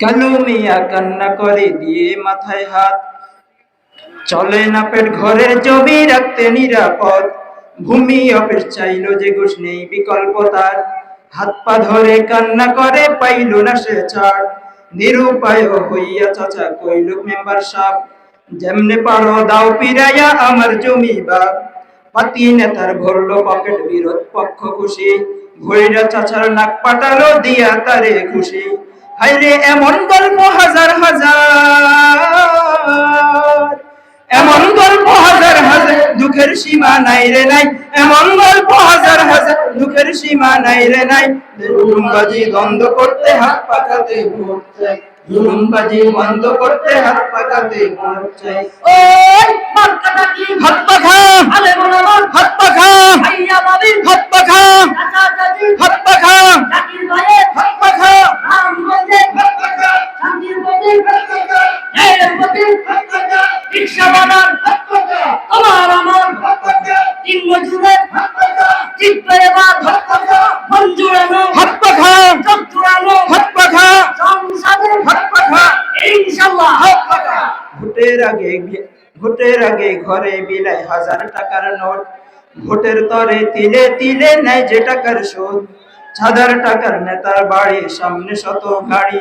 কালু মিয়া কান্না করে দিয়ে মাথায় হাত। চলে না পেট ঘরের জমি রাখতে নিরাপদ। ভূমি অফিস চাইল যে ঘুষ নেই বিকল্প তার। হাত পা ধরে কান্না করে পাইল না সে ছাড়। নিরুপায় হইয়া চাচা কইল মেম্বার সাহেব যেমনে পারো দাও পিরাইয়া, আমার জমি বাপ পাতি নেতার ভরলো পকেট বিরোধ পক্ষ খুশি। ভৈরা চাচার নাক পাটালো, দিয়া তারে খুশি। হাইরে এমন গল্প হাজার হাজার। এমন গল্প হাজার হাজার, দুঃখের সীমা নাই রে নাই। এমন গল্প হাজার হাজার, দুঃখের সীমা নাই রে নাই। জুলুমবাজি বন্ধ করতে, হাত পাকাতে চাই জুলুমবাজি বন্ধ করতে হাত পাকাতে চাই ওই মার্কাটা কি? হাত পাখা। আলে মোনামন হাত পাখা। ভাইয়া বাবি। হাত পাখা। চাচা চাচি। হাত পাখা। জাকির ভাইয়ের হাত পাখা। নাম বলতে শান্তির প্রতি ন্যায়ের প্রতি রিক্সা বানান তোমার আমার তিন মজুরের জিতবে এবার মন হাত পাখা। চোখ জুড়ানো হাত পাখা। সংসারে হাত পাখা। ইনশাল্লাহ হাত পাখা। ভোটের আগে ঘরে বিলাই হাজার টাকার নোট। ভোটের তরে তিলে তিলে নেয় যে টাকার সুদ হাজার টাকার নেতার বাড়ির সামনে শত গাড়ি।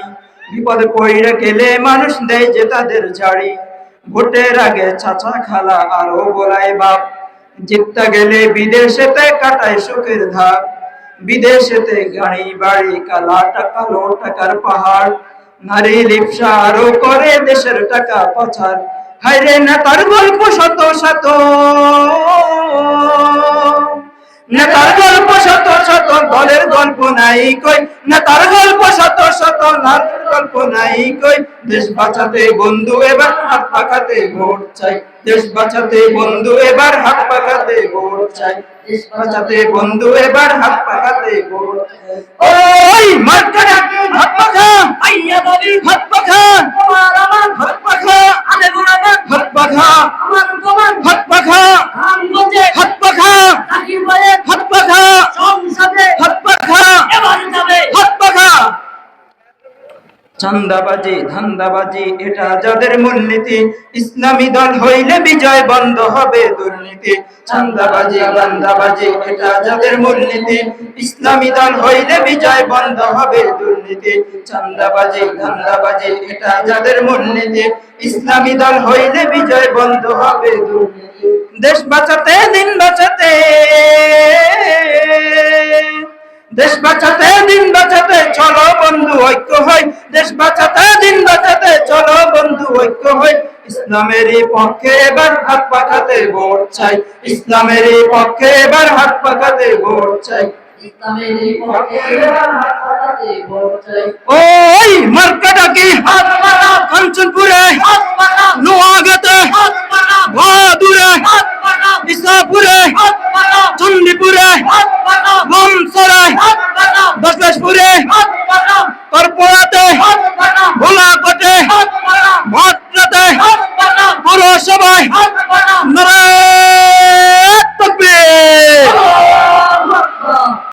বিপদে পড়ে গেলে মানুষ দেয় যে তাদের ঝাড়ি। ভোটের আগে চাচা খালা আরও বলাই বাপ। জিততে গেলে বিদেশেতে কাটায় সুখের ধাপ। বিদেশেতে গাড়ি, বাড়ি, কালা টাকা লো টাকার পাহাড়। নারী লিপসা আরও করে দেশের টাকা পাচার। হাইরে নেতার গল্প শত শত। নেতার গল্প শত শত দলের গল্প নাই কই? নেতার গল্প শত শত নারীর গল্প নাই কই? দেশ বাঁচাতে বন্ধু এবার হাত পাকাতে ভোট চাই। দেশ বাঁচাতে বন্ধু এবার হাত পাকাতে ভোট চাই। দেশ বাঁচাতে বন্ধু এবার হাত পাকাতে ভোট। ওই মার্কা ডাকে হাত পাখা ভাইয়া বাবি হাত পাখা তোমার আমার হাত পাখা আলে মোনামন হাত পাখা আমার তোমার হাত পাখা নাম বলতে হাত পাখা জাকির ভাইয়ের হাত পাখা সংসারে হাত পাখা এবার যাবে হাত পাখা চান্দাবাজি ধান্দাবাজি, এটা যাদের মূলনীতি। ইসলামী দল হইলে বিজয় বন্ধ হবে দুর্নীতি। চান্দাবাজি ধান্দাবাজি, এটা যাদের মূলনীতি। ইসলামী দল হইলে বিজয় বন্ধ হবে দুর্নীতি। চান্দাবাজি ধান্দাবাজি, এটা যাদের মূলনীতি। ইসলামী দল হইলে বিজয় বন্ধ হবে দুর্নীতি। দেশ বাঁচাতে, দিন বাঁচাতে। দেশ বাঁচাতে, দিন বাঁচাতে, চলো বন্ধু, ঐক্য হই দেশ বাঁচাতে দিন বাঁচাতে চলো বন্ধু ঐক্য হই। ইসলামের পক্ষে এবার হাত পাকাতে ভোট চাই। ইসলামের পক্ষে এবার হাত পাকাতে ভোট চাই। ইসলামের এই পক্ষে এবার হাত পাতাতে ভোট চাই। ওই মার্কাটা কি হাত পাতা,